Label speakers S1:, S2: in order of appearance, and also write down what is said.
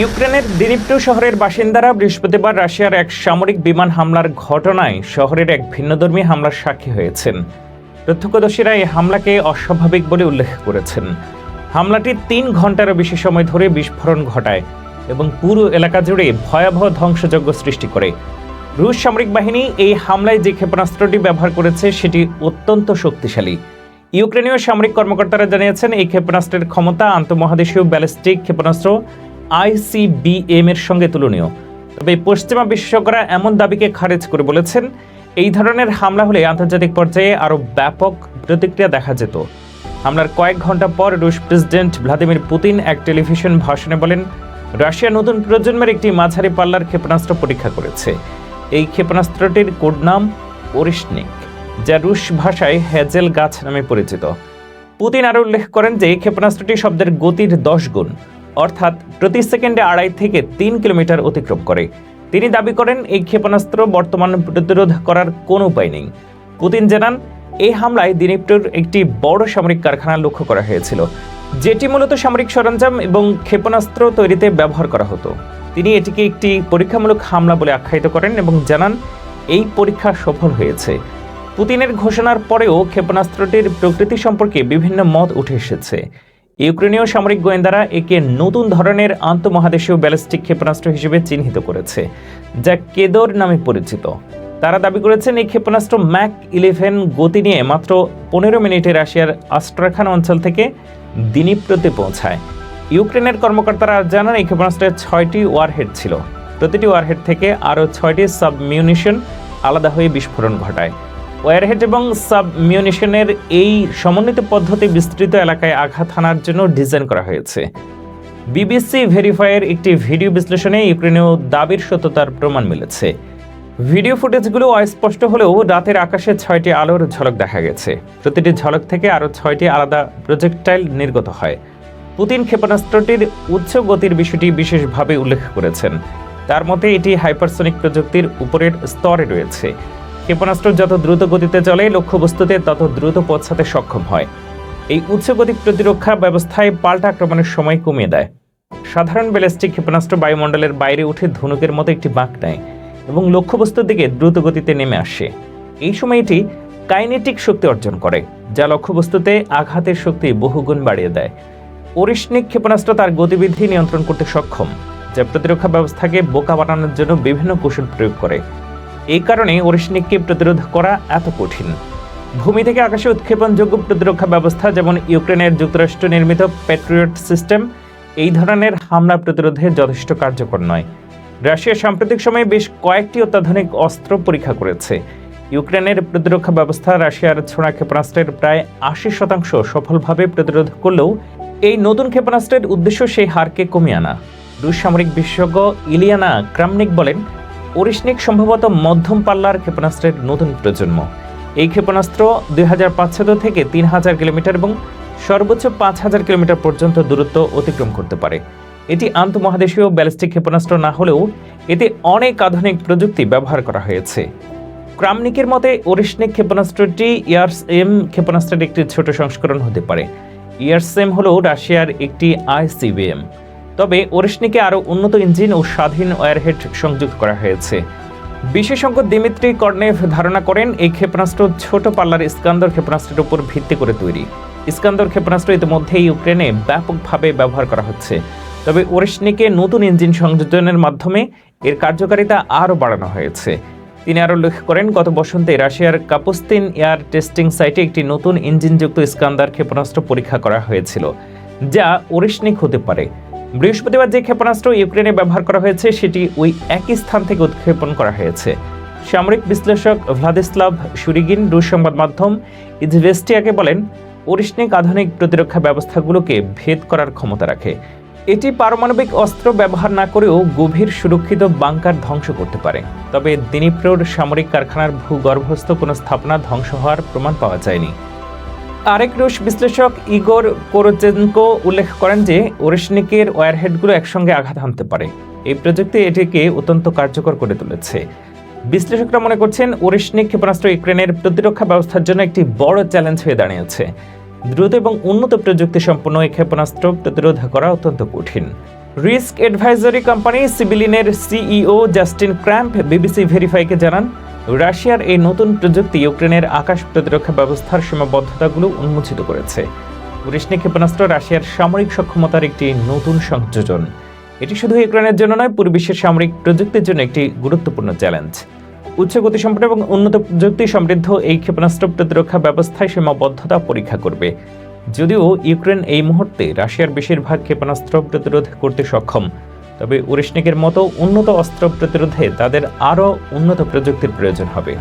S1: ইউক্রেনের দিনিপ্রু শহরের বাসিন্দারা বৃহস্পতিবার রাশিয়ার এক সামরিক বিমান হামলার ঘটনায় শহরের এক ভিন্নধর্মী হামলার সাক্ষী হয়েছেন। প্রত্যক্ষদর্শীরা এই হামলাকে অস্বাভাবিক বলে উল্লেখ করেছেন। হামলাটি তিন ঘন্টারও বেশি সময় ধরে বিস্ফোরণ ঘটায় এবং পুরো এলাকা জুড়ে ভয়াবহ ধ্বংসযজ্ঞ সৃষ্টি করে। রুশ সামরিক বাহিনী এই হামলায় যে ক্ষেপণাস্ত্রটি ব্যবহার করেছে সেটি অত্যন্ত শক্তিশালী। ইউক্রেনীয় সামরিক কর্মকর্তারা জানিয়েছেন, এই ক্ষেপণাস্ত্রের ক্ষমতা আন্তঃমহাদেশীয় ব্যালিস্টিক ক্ষেপণাস্ত্র আইসিবিএম এর সঙ্গে তুলনীয়। তবে পশ্চিমা বিশেষজ্ঞরা এমন দাবিকে খারিজ করে বলেছেন, এই ধরনের হামলা হলে আন্তর্জাতিক পর্যায়ে আরও ব্যাপক প্রতিক্রিয়া দেখা যেত। হামলার কয়েক ঘণ্টা পর রুশ প্রেসিডেন্ট ভ্লাদিমির পুতিন এক টেলিভিশন ভাষণে বলেন, রাশিয়া নতুন প্রজন্মের একটি মাঝারি পাল্লার ক্ষেপণাস্ত্র পরীক্ষা করেছে। এই ক্ষেপণাস্ত্রটির কোড নাম ওরিশনিক, যা রুশ ভাষায় হেজেল গাছ নামে পরিচিত। পুতিন আরও উল্লেখ করেন যে, এই ক্ষেপণাস্ত্রটি শব্দের গতির দশ গুণ। অর্থাৎ প্রতি সেকেন্ডে আড়াই থেকে তিন কিলোমিটার অতিক্রম করে। তিনি দাবি করেন, এই ক্ষেপণাস্ত্র বর্তমান প্রতিরোধ করার কোনো উপায় নেই। পুতিন জানান, এই হামলায় দিনীপ্টুর একটি বড় সামরিক কারখানা লক্ষ্য করা হয়েছিল, যেটি মূলত সামরিক সরঞ্জাম এবং ক্ষেপণাস্ত্র তৈরিতে ব্যবহার করা হতো। তিনি এটিকে একটি পরীক্ষামূলক হামলা বলে আখ্যায়িত করেন এবং জানান, এই পরীক্ষা সফল হয়েছে। পুতিনের ঘোষণার পরেও ক্ষেপণাস্ত্রটির প্রকৃতি সম্পর্কে বিভিন্ন মত উঠে এসেছে। ইউক্রেনীয় সামরিক গোয়েন্দারা একে নতুন ধরনের আন্তঃমহাদেশীয় ব্যালিস্টিক ক্ষেপণাস্ত্র হিসেবে চিহ্নিত করেছে, যা কেদর নামে পরিচিত। তারা দাবি করেছেন এই ক্ষেপণাস্ত্র ম্যাক ইলেভেন গতি নিয়ে মাত্র পনেরো মিনিটে রাশিয়ার আস্ট্রাখান অঞ্চল থেকে দিনীপ্রতে পৌঁছায়। ইউক্রেনের কর্মকর্তারা জানান, এই ক্ষেপণাস্ত্রের ছয়টি ওয়ারহেড ছিল। প্রতিটি ওয়ারহেড থেকে আরও ছয়টি সাবমিউনিশন আলাদা হয়ে বিস্ফোরণ ঘটায়। ওয়ারহেড এবং সাবমিউনিশনের এই সমন্বিত পদ্ধতি বিস্তৃত এলাকায় আঘাত হানার জন্য ডিজাইন করা হয়েছে। বিবিসি ভেরিফাইয়ের একটি ভিডিও বিশ্লেষণে ইউক্রেনীয় দাবির সত্যতার প্রমাণ মিলেছে। ভিডিও ফুটেজগুলো অস্পষ্ট হলেও রাতের আকাশে ছয়টি আলোর ঝলক দেখা গেছে। প্রতিটি ঝলক থেকে আরও ছয়টি আলাদা প্রজেক্টাইল নির্গত হয়। পুতিন ক্ষেপণাস্ত্রটির উচ্চ গতির বিষয়টি বিশেষভাবে উল্লেখ করেছেন। তার মতে, এটি হাইপারসনিক প্রযুক্তির উপরের স্তরে রয়েছে। ক্ষেপণাস্ত্র যত দ্রুত গতিতে চলে, লক্ষ্যবস্তুতে তত দ্রুত পৌঁছাতে সক্ষম হয়। এই উচ্চগতি প্রতিরক্ষা ব্যবস্থায় পাল্টা আক্রমণের সময় কমিয়ে দেয়। সাধারণ ব্যালিস্টিক ক্ষেপণাস্ত্র বায়ুমণ্ডলের বাইরে উঠে ধনুকের মতো একটি বাঁক নেয় এবং লক্ষ্যবস্তুর দিকে দ্রুত গতিতে নেমে আসে। এই সময় এটি কাইনেটিক শক্তি অর্জন করে, যা লক্ষ্যবস্তুতে আঘাতের শক্তি বহুগুণ বাড়িয়ে দেয়। ওরিশনিক ক্ষেপণাস্ত্র তার গতিবিধি নিয়ন্ত্রণ করতে সক্ষম, যা প্রতিরক্ষা ব্যবস্থাকে বোকা বানানোর জন্য বিভিন্ন কৌশল প্রয়োগ করে। এই কারণে ওরিশনিককে প্রতিরোধ করা এত কঠিন। ভূমি থেকে আকাশে উৎক্ষেপণযোগ্য প্রতিরক্ষা ব্যবস্থা, যেমন ইউক্রেনের যুক্তরাষ্ট্র নির্মিত প্যাট্রিয়ট সিস্টেম এই ধরনের হামলা প্রতিরোধে যথেষ্ট কার্যকর নয়। রাশিয়া সাম্প্রতিক সময়ে বেশ কয়েকটি অত্যাধুনিক অস্ত্র পরীক্ষা করেছে। ইউক্রেনের প্রতিরক্ষা ব্যবস্থা রাশিয়ার ছোড়া ক্ষেপণাস্ত্রের প্রায় আশি শতাংশ সফলভাবে প্রতিরোধ করলেও এই নতুন ক্ষেপণাস্ত্রের উদ্দেশ্য সেই হারকে কমিয়ে আনা। রুশ সামরিক বিশেষজ্ঞ ইলিয়ানা ক্রামনিক বলেন ওরিশনিক সম্ভবত মধ্যম পাল্লার ক্ষেপণাস্ত্রের নতুন প্রজন্ম। এই ক্ষেপণাস্ত্র দুই হাজার পাঁচশত থেকে তিন হাজার কিলোমিটার এবং সর্বোচ্চ পাঁচ হাজার কিলোমিটার পর্যন্ত দূরত্ব অতিক্রম করতে পারে। এটি আন্তঃমহাদেশীয় ব্যালিস্টিক ক্ষেপণাস্ত্র না হলেও এতে অনেক আধুনিক প্রযুক্তি ব্যবহার করা হয়েছে। ক্রামনিকের মতে ওরিশনিক ক্ষেপণাস্ত্রটি ইয়ার্স এম ক্ষেপণাস্ত্রের একটি ছোট সংস্করণ হতে পারে। ইয়ার্স এম হল রাশিয়ার একটি আইসিবিএম। তবে ওরিশনিকে আরও উন্নত ইঞ্জিন ও স্বাধীন ওয়ারহেড সংযুক্ত করা হয়েছে। বিশেষজ্ঞ দিমিত্রি কর্নেভ ধারণা করেন, এই ক্ষেপণাস্ত্র ছোট পাল্লার ইস্কান্দর ক্ষেপণাস্ত্রের উপর ভিত্তি করে তৈরি। ইস্কান্দর ক্ষেপণাস্ত্র ইতিমধ্যে ইউক্রেনে ব্যাপকভাবে ব্যবহার করা হচ্ছে। তবে ওরিশনিকে নতুন ইঞ্জিন সংযোজনের মাধ্যমে এর কার্যকারিতা আরও বাড়ানো হয়েছে। তিনি আরও উল্লেখ করেন, গত বসন্তে রাশিয়ার কাপুস্তিন এয়ার টেস্টিং সাইটে একটি নতুন ইঞ্জিনযুক্ত ইস্কান্দার ক্ষেপণাস্ত্র পরীক্ষা করা হয়েছিল, যা ওরিশনিক হতে পারে। বৃহস্পতিবার যে ক্ষেপণাস্ত্র ইউক্রেনে ব্যবহার করা হয়েছে, সেটি ওই একই স্থান থেকে উৎক্ষেপণ করা হয়েছে। সামরিক বিশ্লেষক ভ্লাদিস্লাভ সুরিগিন রুশ সংবাদ মাধ্যম ইজভেস্টিয়াকে বলেন ওরিশনিক আধুনিক প্রতিরক্ষা ব্যবস্থাগুলোকে ভেদ করার ক্ষমতা রাখে। এটি পারমাণবিক অস্ত্র ব্যবহার না করেও গভীর সুরক্ষিত বাংকার ধ্বংস করতে পারে। তবে দিনীপ্রোর সামরিক কারখানার ভূগর্ভস্থ কোনো স্থাপনা ধ্বংস হওয়ার প্রমাণ পাওয়া যায়নি। আরেক রুশ বিশ্লেষক ইগোর কোরোচেনকো উল্লেখ করেন যে ওরিশনিকের ওয়ারহেডগুলো একসঙ্গে আঘাত হানতে পারে। এই প্রযুক্তি এটিকে অত্যন্ত কার্যকর করে তুলেছে। বিশ্লেষকরা মনে করছেন ওরিশনিক ক্ষেপণাস্ত্র ইউক্রেনের প্রতিরক্ষা ব্যবস্থার জন্য একটি বড় চ্যালেঞ্জ হয়ে দাঁড়িয়েছে। দ্রুত এবং উন্নত প্রযুক্তি সম্পন্ন এই ক্ষেপণাস্ত্র প্রতিরোধ করা অত্যন্ত কঠিন। রিস্ক অ্যাডভাইজারি কোম্পানি সিভিলিনের সিইও জাস্টিন ক্র্যাম্প বিবিসি ভেরিফাইকে জানান রাশিয়ার এই নতুন প্রযুক্তি ইউক্রেনের আকাশ প্রতিরক্ষা ব্যবস্থার সীমাবদ্ধতাগুলো উন্মোচিত করেছে। পুরিশনি ক্ষেপণাস্ত্র রাশিয়ার সামরিক সক্ষমতার একটি নতুন সংযোজন। এটি শুধু ইউক্রেনের জন্য নয় পুরো বিশ্বের সামরিক প্রযুক্তির জন্য একটি গুরুত্বপূর্ণ চ্যালেঞ্জ। উচ্চ গতিসম্পন্ন এবং উন্নত প্রযুক্তি সমৃদ্ধ এই ক্ষেপণাস্ত্র প্রতিরক্ষা ব্যবস্থায় সীমাবদ্ধতা পরীক্ষা করবে। যদিও ইউক্রেন এই মুহূর্তে রাশিয়ার বেশিরভাগ ক্ষেপণাস্ত্র প্রতিরোধ করতে সক্ষম। তবে উরেশনিকের মতো উন্নত অস্ত্র প্রতিরোধে তাদের আরও উন্নত প্রযুক্তির প্রয়োজন হবে।